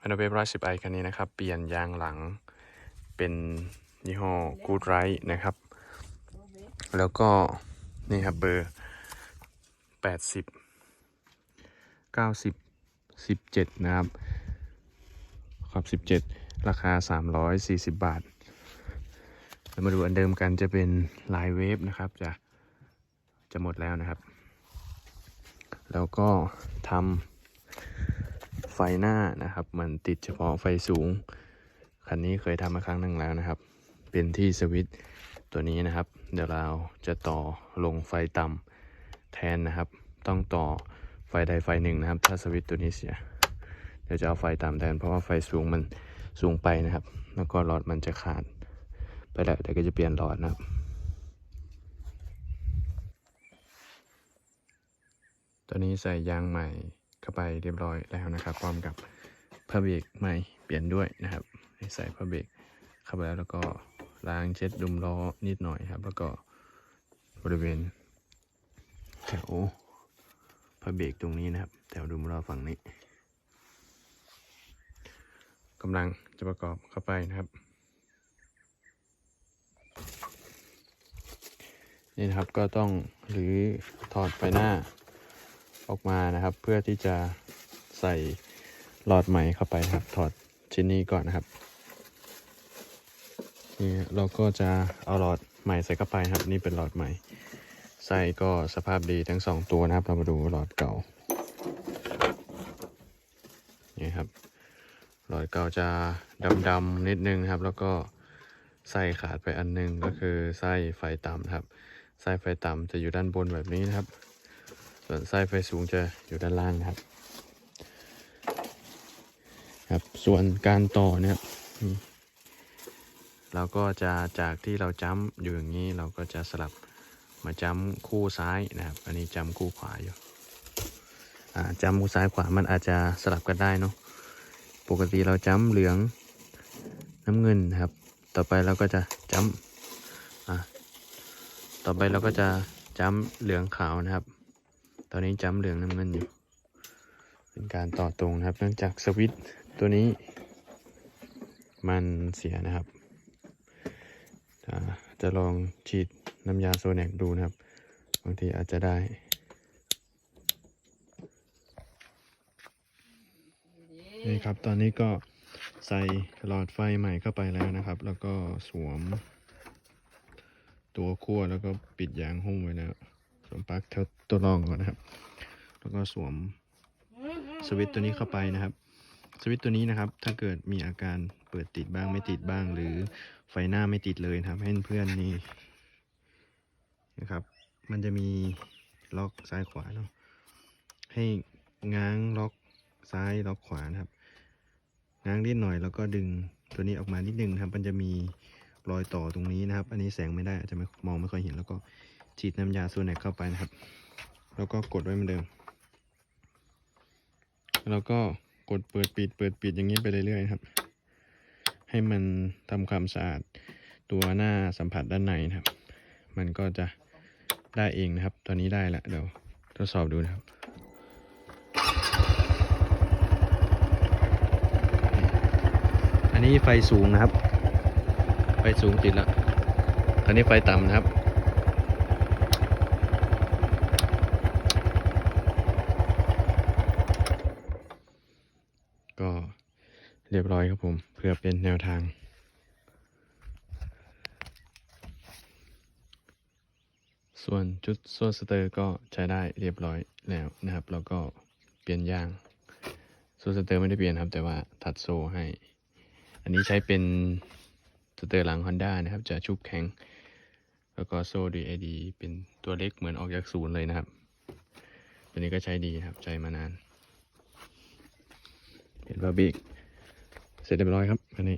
ฮอนด้าเวฟร้อยสิบไอคันนี้นะครับ เปลี่ยนยางหลังเป็นยี่ห้อกูดไรนะครับ แล้วก็นี่ครับเบอร์แปดสิบเก้าสิบสิบเจ็ดนะครับครับสิบเจ็ดราคาสามร้อยสี่สิบบาทแล้วมาดูอันเดิมกันจะเป็นลายเวฟนะครับจะจะหมดแล้วนะครับ แล้วก็ทำ ไฟหน้านะครับ มันติดเฉพาะไฟสูง คันนี้เคยทำมาครั้งหนึ่งแล้วนะครับ เป็นที่สวิตตัวนี้นะครับ เดี๋ยวเราจะต่อลงไฟต่ำแทนนะครับ ต้องต่อไฟใดไฟหนึ่งนะครับ ถ้าสวิตตัวนี้เสีย เดี๋ยวจะเอาไฟต่ำแทน เพราะว่าไฟสูงมันสูงไปนะครับ แล้วก็หลอดมันจะขาด ไปแล้วเดี๋ยวก็จะเปลี่ยนหลอดนะครับตัวนี้ใส่ยางใหม่ เข้าไปเรียบร้อยแล้วนะครับ พร้อมกับผ้าเบรกใหม่เปลี่ยนด้วยนะครับ ใส่ผ้าเบรกเข้าไปแล้วแล้วก็ล้างเช็ดดุมล้อนิดหน่อยครับ แล้วก็บริเวณแถวผ้าเบรกตรงนี้นะครับ แถวดุมล้อฝั่งนี้กำลังจะประกอบเข้าไปนะครับนี่นะครับก็ต้องหรือถอดไฟหน้า ออกมานะครับ เพื่อที่จะใส่หลอดใหม่เข้าไปครับ ถอดชิ้นนี้ก่อนนะครับนี่เราก็จะเอาหลอดใหม่ใส่เข้าไปครับ นี่เป็นหลอดใหม่ใส่ก็สภาพดีทั้งสองตัวนะครับ เรามาดูหลอดเก่านี่ครับหลอดเก่าจะดำๆนิดนึงครับ แล้วก็ไส้ขาดไปอันหนึงก็คือไส้ไฟต่ำครับไส้ไฟต่ำจะอยู่ด้านบนแบบนี้นะครับ ส่วนไส้ไฟสูงจะอยู่ด้านล่างนะครับ ครับ ส่วนการต่อเนี่ยเราก็จะจากที่เราจ้ำอยู่อย่างนี้เราก็จะสลับมาจ้ำคู่ซ้ายนะครับ อันนี้จ้ำคู่ขวาอยู่จ้ำคู่ซ้ายขวามันอาจจะสลับกันได้เนาะปกติเราจ้ำเหลืองน้ำเงินนะครับ ต่อไปเราก็จะจ้ำต่อไปเราก็จะจ้ำเหลืองขาวนะครับ ตอนนี้จ้ำเหลืองน้ำเงินอยู่ เป็นการต่อตรงนะครับ เนื่องจากสวิตตัวนี้ มันเสียนะครับ จะลองฉีดน้ำยาโซแนกดูนะครับ บางทีอาจจะได้นี่ครับ ตอนนี้ก็ใส่หลอดไฟใหม่เข้าไปแล้วนะครับ แล้วก็สวม ตัวขั้วแล้วก็ปิดยางหุ้มไว้แล้ว สวมปลั๊กแถวตัวรองก่อนนะครับ แล้วก็สวมสวิตช์ตัวนี้เข้าไปนะครับ สวิตช์ตัวนี้นะครับ ถ้าเกิดมีอาการเปิดติดบ้างไม่ติดบ้าง หรือไฟหน้าไม่ติดเลยนะครับให้เพื่อนนี่นะครับ มันจะมีล็อกซ้ายขวาเนาะให้ง้างล็อกซ้ายล็อกขวานะครับ ง้างนิดหน่อยแล้วก็ดึงตัวนี้ออกมานิดนึงนะครับ มันจะมีรอยต่อตรงนี้นะครับ อันนี้แสงไม่ได้อาจจะมองไม่ค่อยเห็นแล้วก็ ฉีดน้ำยาโซแนกเข้าไปนะครับ แล้วก็กดไว้เหมือนเดิม แล้วก็กดเปิดปิดเปิดปิดอย่างนี้ไปเรื่อยๆครับ ให้มันทำความสะอาดตัวหน้าสัมผัสด้านในนะครับ มันก็จะได้เองนะครับ ตอนนี้ได้ล้วเดี๋ยวทดสอบดูนะครับอันนี้ไฟสูงนะครับ ไฟสูงติดแล้วอันนี้ไฟต่ำนะครับ ก็ เรียบร้อยครับผมเพื่อเป็นแนวทาง ส่วนชุดโซ่สเตอร์ก็ใช้ได้เรียบร้อยแล้วนะครับ แล้วก็เปลี่ยนยางโซ่สเตอร์ไม่ได้เปลี่ยนครับ แต่ว่าถัดโซ่ให้ อันนี้ใช้เป็นสเตอร์หลัง Honda นะครับ จะชุบแข็ง แล้วก็โซ่ DAD เป็นตัวเล็กเหมือนออกจากศูนย์เลยนะครับ ตัวนี้ก็ใช้ดีครับ ใช้มานาน เห็นว่าเบรก เสร็จเรียบร้อยครับอันนี้